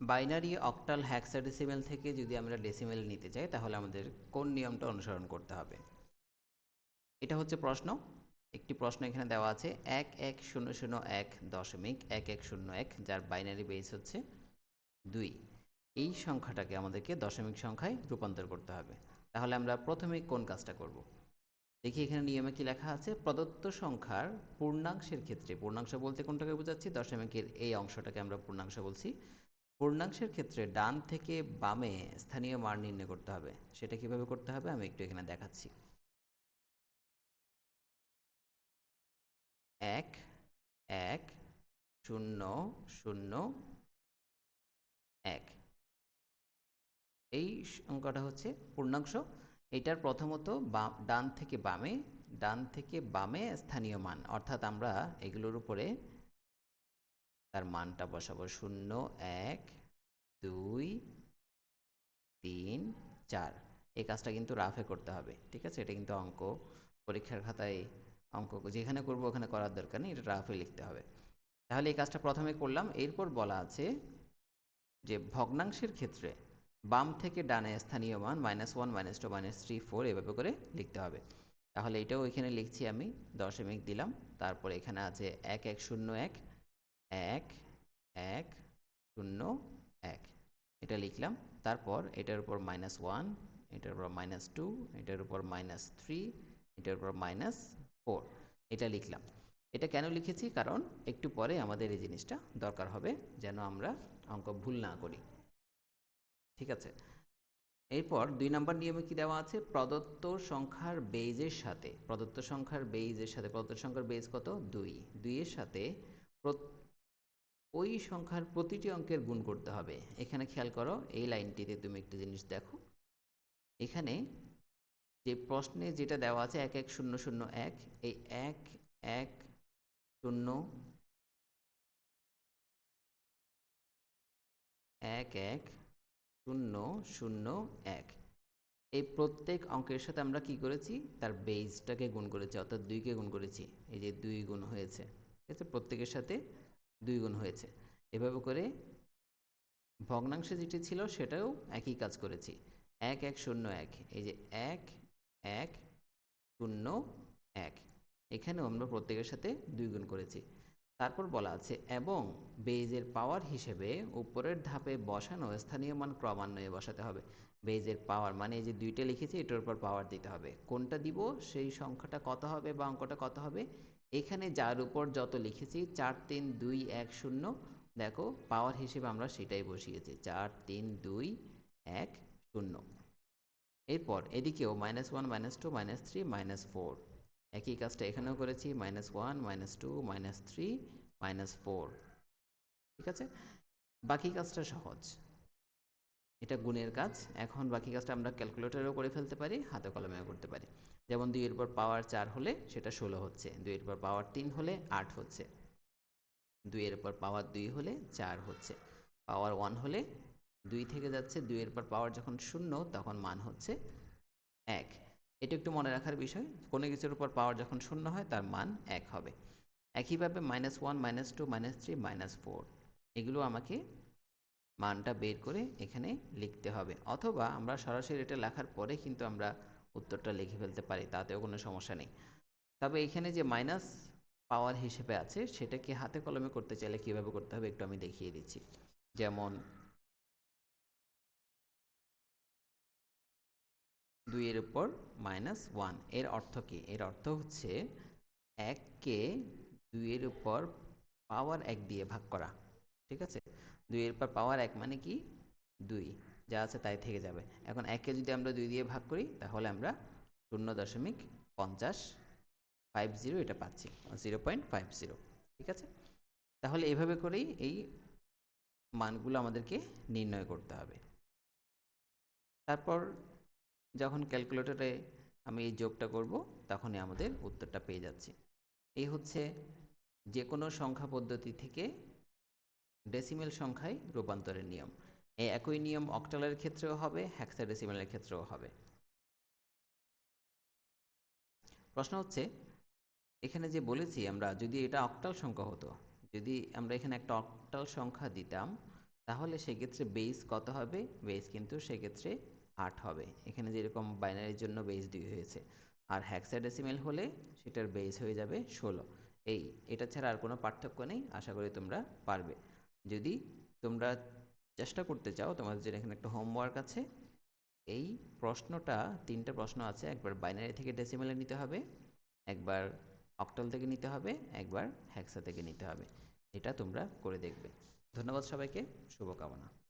Binary octal hexadecimal থেকে যদি আমরা ডেসিমেল নিতে চাই, তাহলে আমাদের কোন নিয়মটা অনুসরণ করতে হবে? এটা হচ্ছে প্রশ্ন। একটি প্রশ্ন এখানে দেওয়া আছে, এক এক শূন্য শূন্য এক দশমিক এক এক শূন্য এক, যার বাইনারি বেস হচ্ছে দুই। এই সংখ্যাটাকে আমাদেরকে দশমিক সংখ্যায় রূপান্তর করতে হবে। তাহলে আমরা প্রথমে কোন কাজটা করব? দেখি এখানে নিয়মে কি লেখা আছে, প্রদত্ত সংখ্যার পূর্ণাংশের ক্ষেত্রে, পূর্ণাংশ বলতে কোনটাকে বোঝাচ্ছি? দশমিকের এই অংশটাকে আমরা পূর্ণাংশ বলছি। পূর্ণাংশের ক্ষেত্রে ডান থেকে বামে স্থানীয় মান নির্ণয় করতে হবে। সেটা কীভাবে করতে হবে? আমি একটু এখানে দেখাচ্ছি। এক এক, শূন্য শূন্য, এক। এই অঙ্কটা হচ্ছে পূর্ণাংশ। এটার প্রথমত ডান থেকে বামে, ডান থেকে বামে স্থানীয় মান। অর্থাৎ আমরা এগুলোর উপরে তার মানটা বসাবো শূন্য, এক, দুই, তিন, চার। এই কাজটা কিন্তু রাফে করতে হবে, ঠিক আছে? এটা কিন্তু অঙ্ক। পরীক্ষার খাতায় অঙ্ক, যেখানে করব ওখানে করার দরকার নেই, এটা রাফে লিখতে হবে। তাহলে এই কাজটা প্রথমে করলাম। এরপর বলা আছে যে ভগ্নাংশের ক্ষেত্রে বাম থেকে ডানে স্থানীয় মান minus one minus two minus three four এভাবে করে লিখতে হবে। তাহলে এটাও এখানে লিখছি আমি, দশমিক দিলাম। তারপর এখানে আছে এক এক, শূন্য, এক। এক এক, শূন্য, এক। এটা লিখলাম। তারপর এটার উপর মাইনাস ওয়ান এটার উপর মাইনাস টু এটার উপর মাইনাস থ্রি এটার উপর মাইনাস ফোর এটা লিখলাম। এটা কেন লিখেছি? কারণ একটু পরে আমাদের এই জিনিসটা দরকার হবে যেন আমরা অঙ্ক ভুল না করি। ঠিক আছে? এরপর দুই নম্বর নিয়মে কি দেওয়া আছে? প্রদত্ত সংখ্যার বেইজের সাথে। প্রদত্ত সংখ্যার বেইজের সাথে। প্রদত্ত সংখ্যার বেইজ কত? দুই। দুইয়ের সাথে ওই সংখ্যার প্রতিটি অঙ্কের গুণ করতে হবে। এখানে খেয়াল করো, এই লাইনটিতে তুমি একটা জিনিস দেখো। এখানে যে প্রশ্নে যেটা দেওয়া আছে, এক এক, শূন্য শূন্য, এক, এই এক এক, শূন্য, এক এক, শূন্য শূন্য, এক। এই প্রত্যেক অঙ্কের সাথে আমরা কি করেছি? তার বেইজটাকে গুণ করেছি, অর্থাৎ দুইকে গুণ করেছি। এই যে দুই গুণ হয়েছে ঠিক আছে প্রত্যেকের সাথে দুই গুণ হয়েছে। এভাবে করে ভগ্নাংশে যেটি ছিল সেটাও একই কাজ করেছি। এক এক, শূন্য, এক। এই যে এক এক, শূন্য, এক। এখানেও আমরা প্রত্যেকের সাথে দুই গুণ করেছি। তারপর বলা আছে, এবং বেজের পাওয়ার হিসেবে উপরের ধাপে বসানো স্থানীয় মান ক্রমান্বয়ে বসাতে হবে। বেজের পাওয়ার মানে এই যে দুইটা লিখেছি, এটার উপর পাওয়ার দিতে হবে। কোনটা দিব, সেই সংখ্যাটা কত হবে বা অঙ্কটা কত হবে এখানে যার উপর যত লিখেছি, চার, তিন, দুই, এক, শূন্য, দেখো, পাওয়ার হিসেবে আমরা সেটাই বসিয়েছি, চার, তিন, দুই, এক, শূন্য। এরপর এদিকেও minus one minus two minus three minus four একই কাজটা এখানেও করেছি minus one minus two minus three minus four ঠিক আছে? বাকি কাজটা সহজ। এটা গুণের কাজ। এখন বাকি কাজটা আমরা ক্যালকুলেটরেও করে ফেলতে পারি হাতে কলমেও করতে পারি। যেমন দুইয়ের পর পাওয়ার চার হলে সেটা ষোলো হচ্ছে, দুইয়ের পর পাওয়ার তিন হলে আট হচ্ছে, দুইয়ের পর পাওয়ার দুই হলে চার হচ্ছে পাওয়ার ওয়ান হলে দুই থেকে যাচ্ছে, দুইয়ের পর পাওয়ার যখন শূন্য তখন মান হচ্ছে এক। এটা একটু মনে রাখার বিষয়, কোনো কিছুর উপর পাওয়ার যখন শূন্য হয় তার মান এক হবে। একইভাবে minus one minus two minus three minus four এগুলো আমাকে মানটা বের করে এখানে লিখতে হবে। অথবা আমরা সরাসরি এটা লেখার পরে কিন্তু আমরা উত্তরটা লিখে ফেলতে পারি, তাতেও কোনো সমস্যা নেই। তবে এখানে যে মাইনাস পাওয়ার হিসেবে আছে, সেটাকে হাতে কলমে করতে চাইলে কীভাবে করতে হবে একটু আমি দেখিয়ে দিচ্ছি। যেমন দুইয়ের উপর মাইনাস ওয়ানের অর্থ কি? এর অর্থ হচ্ছে এককে দুইয়ের উপর পাওয়ার এক দিয়ে ভাগ করা, ঠিক আছে? দুইয়ের পর পাওয়ার এক মানে কি? দুই। যা আছে তাই থেকে যাবে। এখন এককে যদি আমরা দুই দিয়ে ভাগ করি, তাহলে আমরা শূন্য দশমিক পঞ্চাশ ফাইভ জিরো এটা পাচ্ছি। Zero point five zero. ঠিক আছে? তাহলে এভাবে করেই এই মানগুলো আমাদেরকে নির্ণয় করতে হবে। তারপর যখন ক্যালকুলেটরে আমি এই যোগটা করব, তখনই আমাদের উত্তরটা পেয়ে যাচ্ছি। এই হচ্ছে যে কোনো সংখ্যা পদ্ধতি থেকে ডেসিমেল সংখ্যায় রূপান্তরের নিয়ম। এই একই নিয়ম অক্টালের ক্ষেত্রেও হবে হ্যাক্সাডেসিমেলের ক্ষেত্রেও হবে। প্রশ্ন হচ্ছে, এখানে যে বলেছি আমরা, যদি এটা অক্টাল সংখ্যা হতো, যদি আমরা এখানে একটা অক্টাল সংখ্যা দিতাম, তাহলে সেক্ষেত্রে বেস কত হবে? বেস কিন্তু সেক্ষেত্রে আট হবে। এখানে যেরকম বাইনারির জন্য বেস দুই হয়েছে। আর হ্যাক্সাডেসিমেল হলে সেটার বেস হয়ে যাবে ষোলো। এই, এটা ছাড়া আর কোনো পার্থক্য নেই, আশা করি তোমরা পারবে। যদি তোমরা চেষ্টা করতে চাও, তোমাদের যেটা এখানে একটা হোমওয়ার্ক আছে। এই প্রশ্নটা, তিনটা প্রশ্ন আছে, একবার বাইনারি থেকে ডেসিমেলে নিতে হবে, একবার অক্টাল থেকে নিতে হবে, একবার হ্যাক্সা থেকে নিতে হবে। এটা তোমরা করে দেখবে। ধন্যবাদ সবাইকে, শুভকামনা।